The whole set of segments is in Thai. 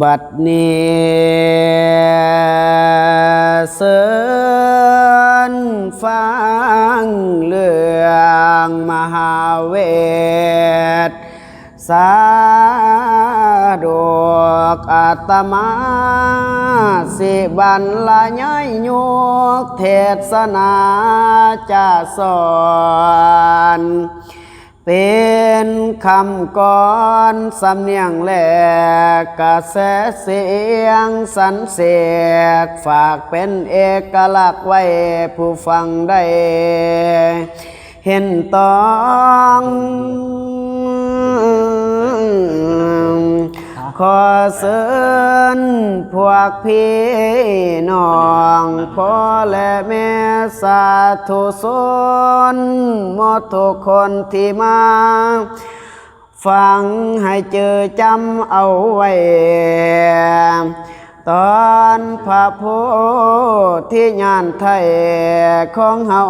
บัดนี้เสินฟังเรื่องมหาเวทสาดกอาตมาสิบันละย้อยยุกเทศนาจะสอน เป็นคำก่อนสำเนียงแหลกกระแสเสียงสันเสียกฝากเป็นเอกลักษณ์ไว้ผู้ฟังได้ เห็นต้อง ขอเสิญพวกพี่น้องพ่อและแม่สาธุชนหมดทุกคนที่มาฟังให้เจอจำเอาไว้ ตอนพระโพธิญาณไทยของเฮา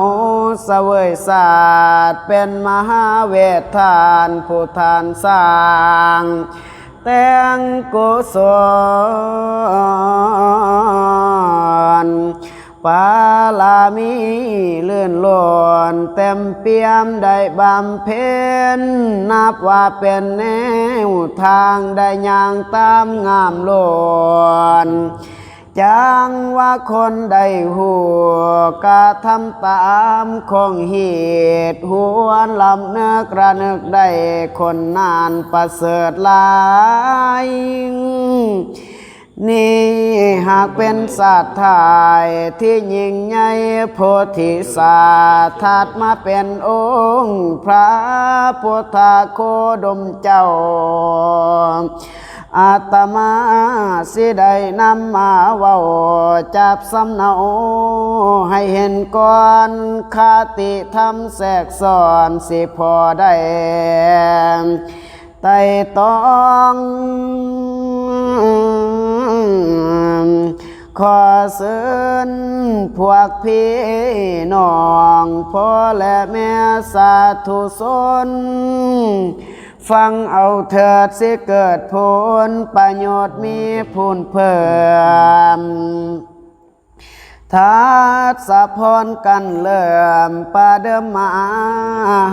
เสวยศาสตร์เป็นมหาเวททานผู้ทานสร้าง แต่งกุศลปาลามีเลื่อนล้นเต็มเปี่ยมได้บำเพ็ญนับว่าเป็นแนวทางได้ย่างตามงามล้วน จังว่าคนได้หูกะทำตามคงเหตุหวนลำเนึกระนึกได้คนนานประเสริฐลายนี่หากเป็นศาสตร์ไทยที่ยิ่งใหญ่โพธิศาสตร์ถัดมาเป็นองค์ พระพุทธโคดมเจ้า อาตมาสิได้นำมาว้าจับสำเนาให้เห็นก่อนคาติธรรมแทรกซ้อนสิพอได้ไต่ตองขอเสิญพวกพี่น้องพ่อและแม่สาธุชน ฟังเอาเถิดสิเกิดผลประโยชน์มีพูนเพิ่มทัศพรกันเริ่มประเดิมมา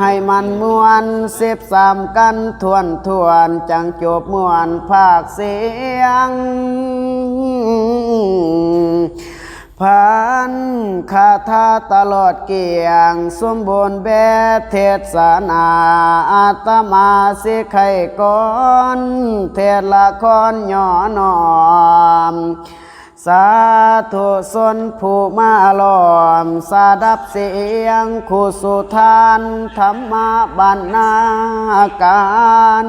ให้มันมวนสิบสามกันทวนทวนจังจบมวนภาคเสียง พันคาถาตลอดเกียง สมบูรณ์แบบเทศนาอาตมาสิไข่ก่อนเทศละครย่อนอม สาธุสนผู้มาลอม สาดับเสียงคู่สุทานธรรมบรรณาการ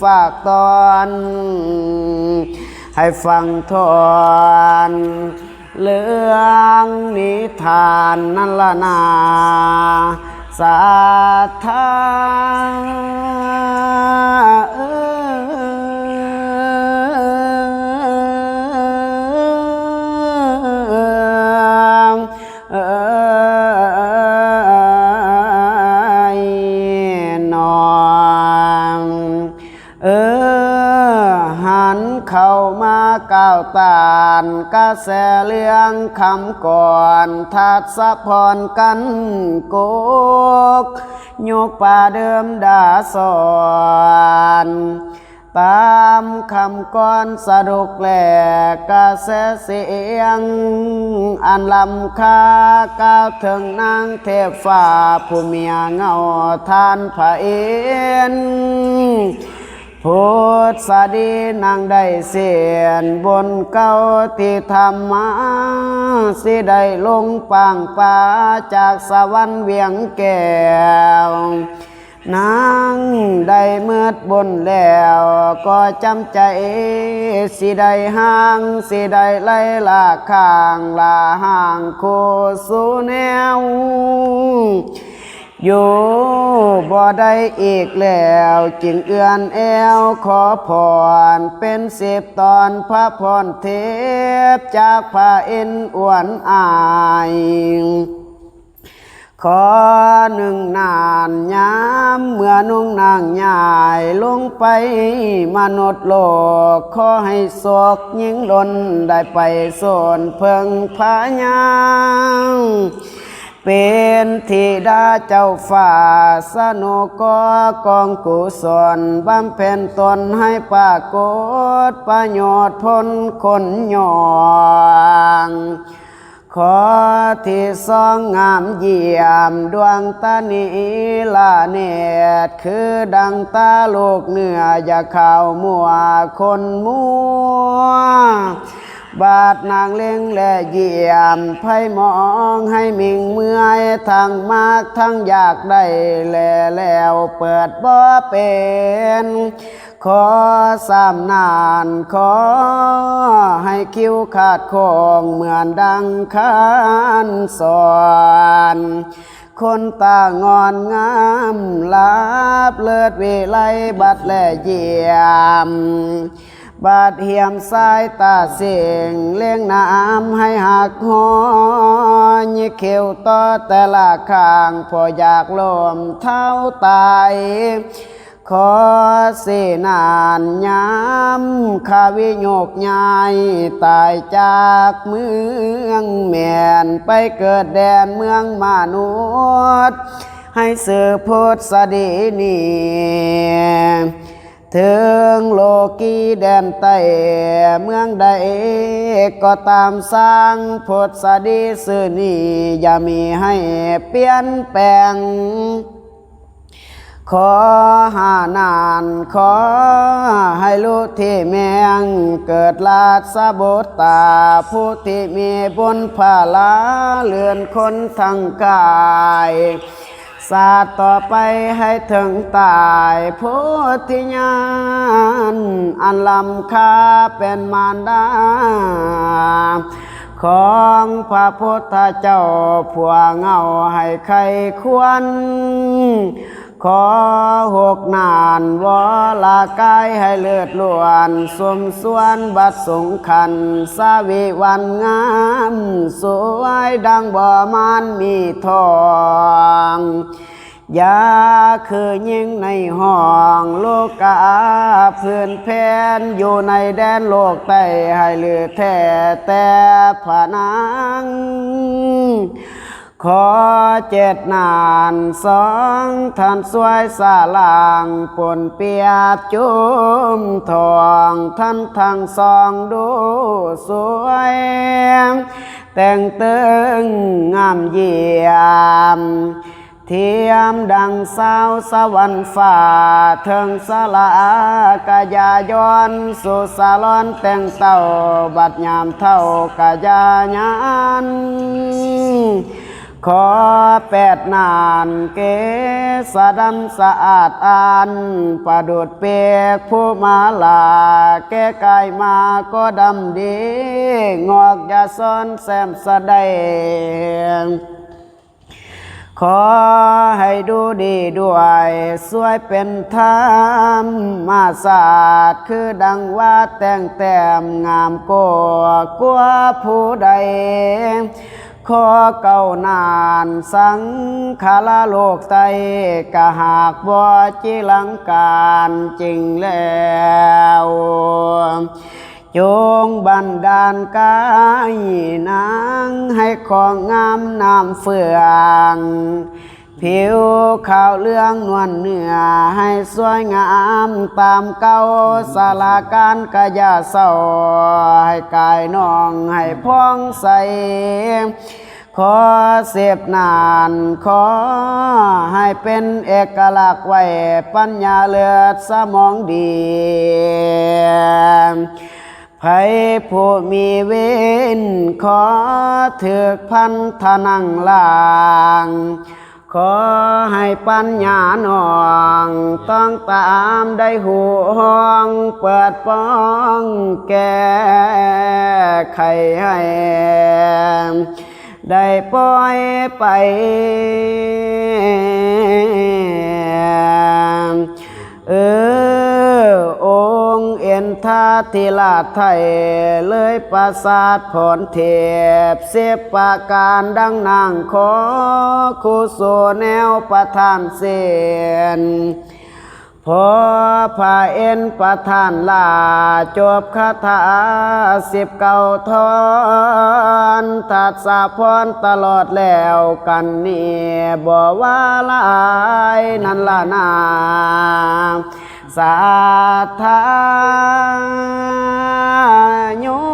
ฝากตอน ให้ฟังทอน เรื่องนิทานนั่นละนาสาธา ก้าวตานกระแสเรื่องคำก่อนทัดสะพรกันโกกยกป่าเดิมดาสอนตามคำก่อนสรุกแหลกกระแสเสียง อันลำคาก้าวถึงนางเทพฟ้าผู้เมียเงาทานพระเอ็น พุทธสดีนางได้เสียนบนเก้าที่ธรรมสิได้ลงปางป่าจากสวรรค์เวียงแก้วนางได้เมืดบนแล้วก็จำใจสิได้ห่างสิได้ไล่ลาข้างลาห่างโคสูแนว อยู่บ่ได้อีกแล้วจึงเอื้อนแอวขอพรเป็นสิบตอนพระพรเทพจากพระเอ็นอ้วนอายขอหนึ่งนานยามเมื่อนุ่งนางใหญ่ลงไปมนุษย์โลก ขอให้โศกยิ่งล้นได้ไปส่วนเพิงพายาง เป็นธิดาเจ้าฝ่าสนุกกองกุศลบำเพ็ญตนให้ปรากฏประโยชน์พ้นคนหยองขอที่สองงามเยี่ยมดวงตานีลาเนตคือดังตาลูกเหนืออย่าข่าวมัวคนมัว บาดนางเล็งและเยี่ยมไพ่มองให้มิงเมื่อยทั้งมากทั้งอยากได้แลแล้วเปิดบ่เป็น ขอสามนานขอให้คิวขาดคองเหมือนดังคานสอนคนตางอนงามลาบเลิศเวไลบัดและเยี่ยม บาดเหียมสายตาเสียงเลี้ยงน้ำให้หักหอยเขียวต่อแต่ละข้างพออยากลมเท้าตายขอเสนานยามข้าวิโยกยายตายจากเมืองแมนไปเกิดแดนเมืองมนุษย์ให้เสืบพุทธสดีนี ถึงโลกีแดนใต้เมืองใดก็ตามสร้างพุทธสดีสื่อนี้อย่ามีให้เปลี่ยนแปลง ขอหานานขอให้รู้ที่แมงเกิดลาสะบดตา ผู้ที่มีบุญภาลาเลือนคนทั้งกาย ศาสตร์ต่อไปให้ถึงตายพุทธิญาณอันลำค่าเป็นมารดา ของพระพุทธเจ้าผัวเงาให้ใครควร ขอหกนานวลากายให้เลือดล้วนสมส่วนบัดสงคันสวิวันงาม สวยดังบ่มานมีทองยาคือยิ่งในห้องโลกาเพื่อนแพนอยู่ในแดนโลกใต้ให้เลือแท้แต่ผานัง ขอเจ็ดนานสองท่านสวยสาลางปนเปียบจุมทองท่านทั้งสองดูสวย แต่งเตึงงามเยี่ยมเทียมดังสาวสวรรค์ฝ่าเทิงสลากายายอนสุสาลอนแต่งเต่าบัดยามเท่ากายายาน ขอแปดนานเกสดำสะอาดอานประดุดเปียกผู้มาลา แก้กายมาก็ดำดี งอกยาซ้อนแซมสะไดงขอให้ดูดีด้วยสวยเป็นธรรมมาศาสตร์คือดังว่าแต่งแต้มงามกว่ากว่าผู้ใด ขอเก่านานสังขาลาโลกไตกะหากบ่จิลังการจริงแล้วจงบันดาลกายนางให้ของงามนามเฟือง ผิวขาวเรื่องนวลเนื้อให้สวยงามตามเก่าสาราการกะยาเศร้าให้กายน้องให้พ้องใส ขอเสพนาน ขอให้เป็นเอกลักษณ์ไว้ปัญญาเลือดสมองดีไผผู้มีเว้นขอถือพันธนังลาง ขอให้ปัญญาหนอง ต้องตามได้ห่วงเปิดป้องแก้ไขให้ได้ปล่อยไป ทาธิราชไทย เลยประสาทผลเทพเสพประการดังนางขอคุโสแนวประทานเสนพอพาเอ็นประทานลาจบคาถาสิบเก้าทอนทัดสาพรตลอดแล้วกันนี่บ่ว่าลายนั่นละนา สาธาโย